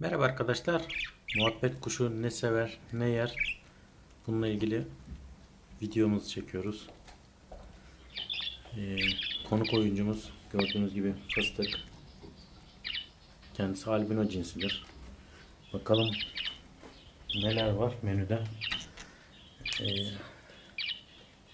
Merhaba arkadaşlar. Muhabbet kuşu ne sever, ne yer? Bununla ilgili videomuzu çekiyoruz. Ee, konuk oyuncumuz gördüğünüz gibi fıstık. Kendisi albino cinsidir. Bakalım neler var menüde. Ee,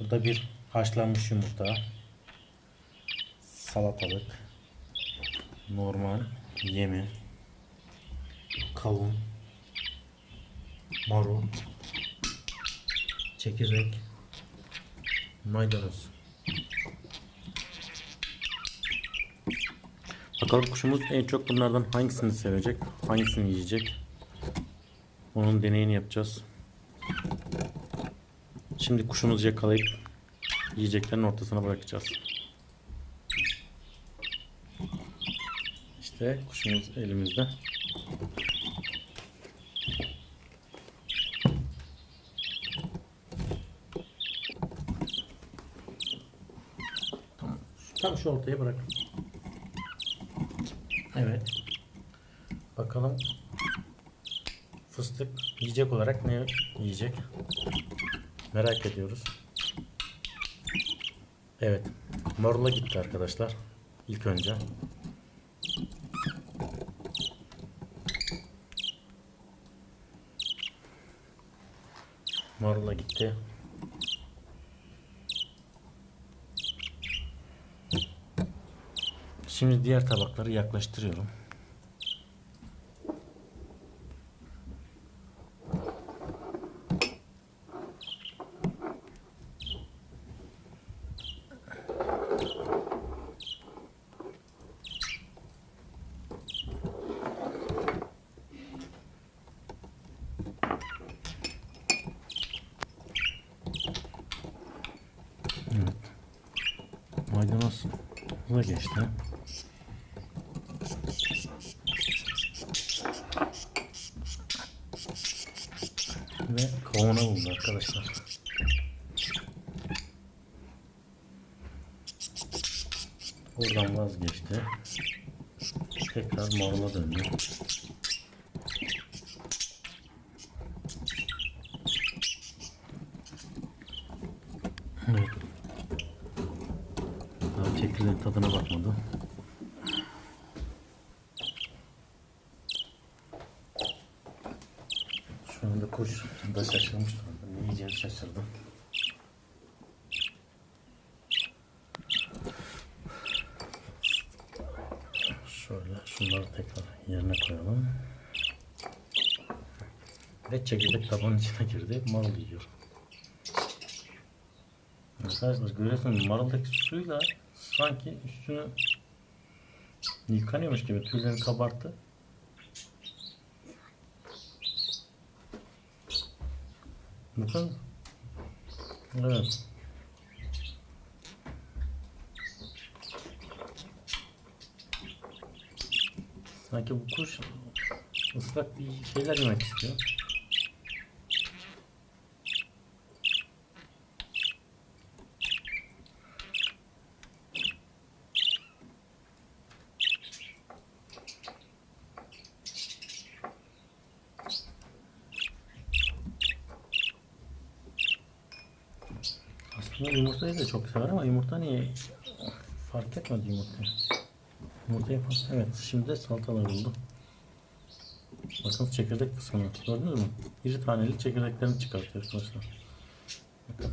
burada bir haşlanmış yumurta, salatalık, normal yemi, kavun, marul, çekirdek, maydanoz. Bakalım kuşumuz en çok bunlardan hangisini sevecek, hangisini yiyecek. Onun deneyini yapacağız. Şimdi kuşumuzu yakalayıp yiyeceklerin ortasına bırakacağız. İşte kuşumuz elimizde. Tam şu ortaya bırak. Evet. Bakalım fıstık yiyecek olarak ne yiyecek? Merak ediyoruz. Evet. Marula gitti arkadaşlar. İlk önce. Marula gitti. Şimdi diğer tabakları yaklaştırıyorum. Evet. Maydanoz da geçti. Ve kavuna buldu arkadaşlar. Buradan vazgeçti. Tekrar marula döndü. Evet. Daha çekirdeğin bakmadı. Şu anda kuş da şaşırmış durumda. Ne yiyeceğini şaşırdı. Şöyle şunları tekrar yerine koyalım. Ve çekirdek tabanın içine girdi. Marul yiyor. Arkadaşlar görüyorsunuz marıldaki suyla sanki üstünü yıkanıyormuş gibi tüylerini kabarttı. Bakın. Evet. Sanki bu kuş ıslak bir şeyler yemek istiyor. Aslında yumurtayı da çok sever ama yumurta niye fark etmedi yumurtayı. Yumurtayı fark Evet şimdi de salatalar buldu. Bakın çekirdek kısmını gördünüz mü? Bir taneli çekirdeklerini çıkartıyor arkadaşlar. Bakın.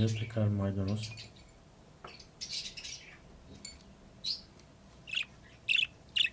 Şimdi tekrar maydanoz.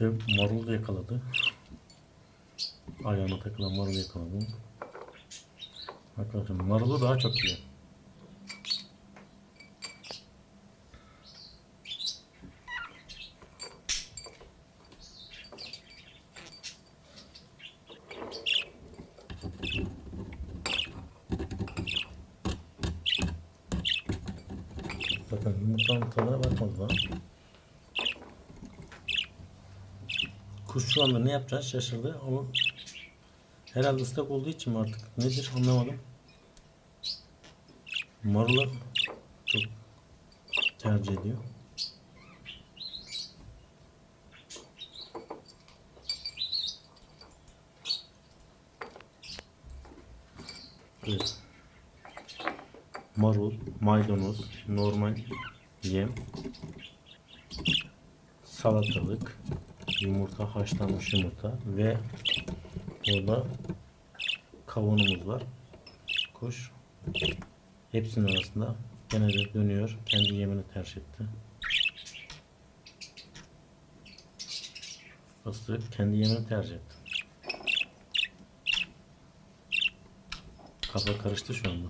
Ve marul da yakaladı. Ayağına takılan marul yakaladı. Arkadaşlar marulu daha çok yiyor. Yumurtanın tadına bakmadı daha. Kuş şu anda ne yapacağını şaşırdı ama herhalde ıslak olduğu için mi artık nedir anlamadım. Marula çok tercih ediyor. Evet. Marul, maydanoz, normal yem, salatalık, yumurta, haşlanmış yumurta ve orada kavunumuz var. Kuş hepsinin arasında genelde dönüyor. Kendi yemini tercih etti. Fıstık kendi yemini tercih etti. Kafa karıştı şu anda.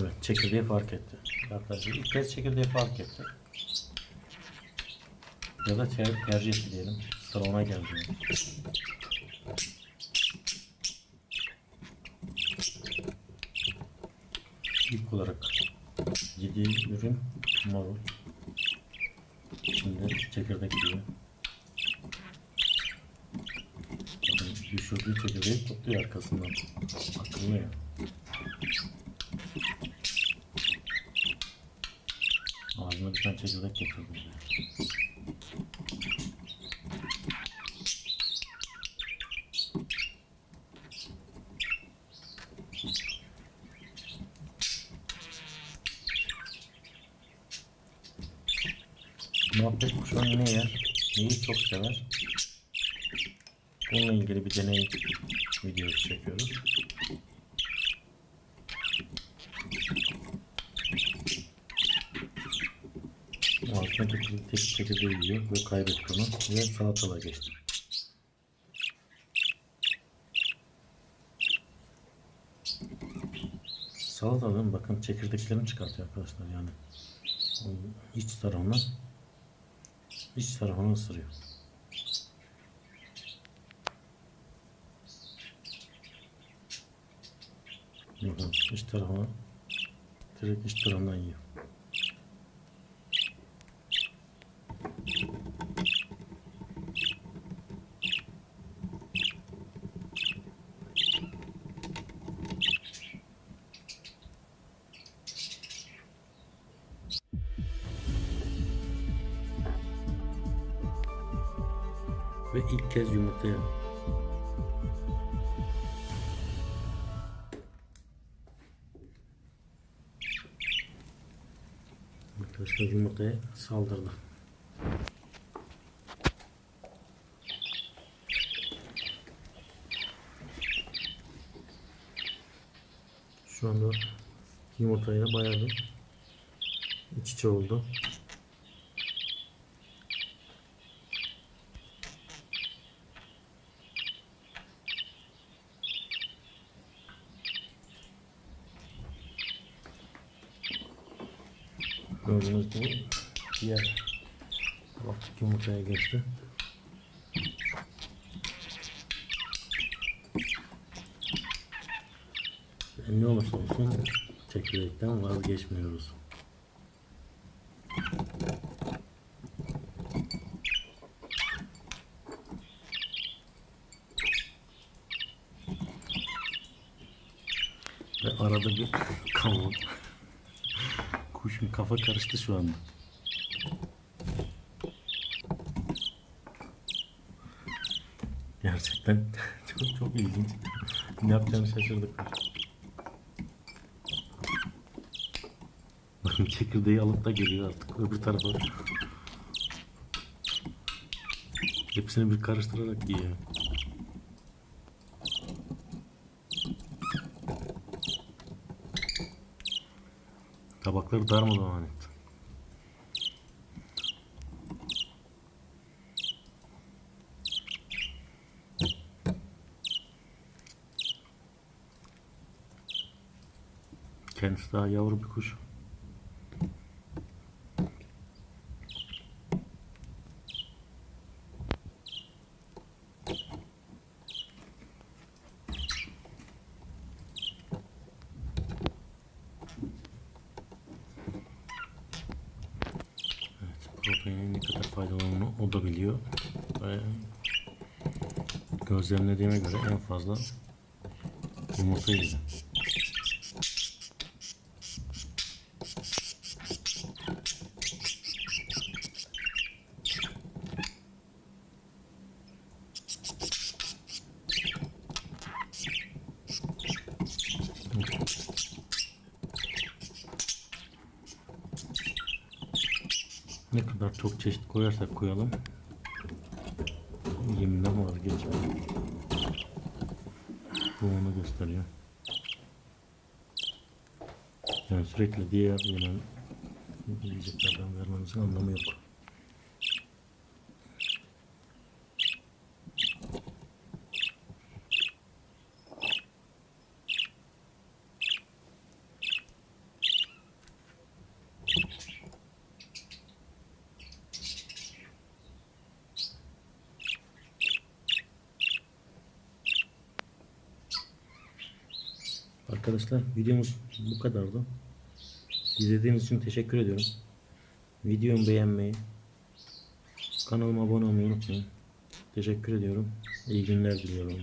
Evet, çekirdeği fark etti. Arkadaşlar ilk kez çekirdeği fark etti. Ya da ter tercih etti diyelim. Sıra ona geldi. İlk olarak yediği ürün marul. Şimdi çekirdek yiyor. Bakın düşürdüğü çekirdeği topluyor arkasından. Akıllı ya. Tane çekirdek getirdim. buraya. Muhabbet kuşu ne yer? Neyi çok sever? Bununla ilgili bir deney videosu çekiyoruz. Getirdiği tek çekirdeği yiyor ve kaybetti onu ve salatalığa geçti. Salatalığın bakın çekirdeklerini çıkartıyor arkadaşlar yani. İç tarafını iç tarafını ısırıyor. Bakın iç tarafını direkt iç tarafından yiyor. İlk kez yumurtaya Arkadaşlar yumurtaya saldırdı. Şu anda yumurtayla bayağı bir iç içe oldu. Gördüğünüz gibi diğer balık yumurtaya geçti. E, ne olursa olsun çekirdekten vazgeçmiyoruz. Ve arada bir kavun. Kuşun kafa karıştı şu anda. Gerçekten çok çok ilginç. Ne yapacağını şaşırdık. Bakın çekirdeği alıp da geliyor artık öbür tarafa. Hepsini bir karıştırarak yiyor. Tabakları darmadağın etti. Kendisi daha yavru bir kuş. O da biliyor. Ve gözlemlediğime göre en fazla yumurta yedi. Ne kadar çok çeşit koyarsak koyalım yeminden vazgeçmiyor. Bu onu gösteriyor. Yani sürekli diğer yemen yiyeceklerden vermemizin anlamı yok. Arkadaşlar videomuz bu kadardı. İzlediğiniz için teşekkür ediyorum. Videomu beğenmeyi, kanalıma abone olmayı unutmayın. Teşekkür ediyorum. İyi günler diliyorum.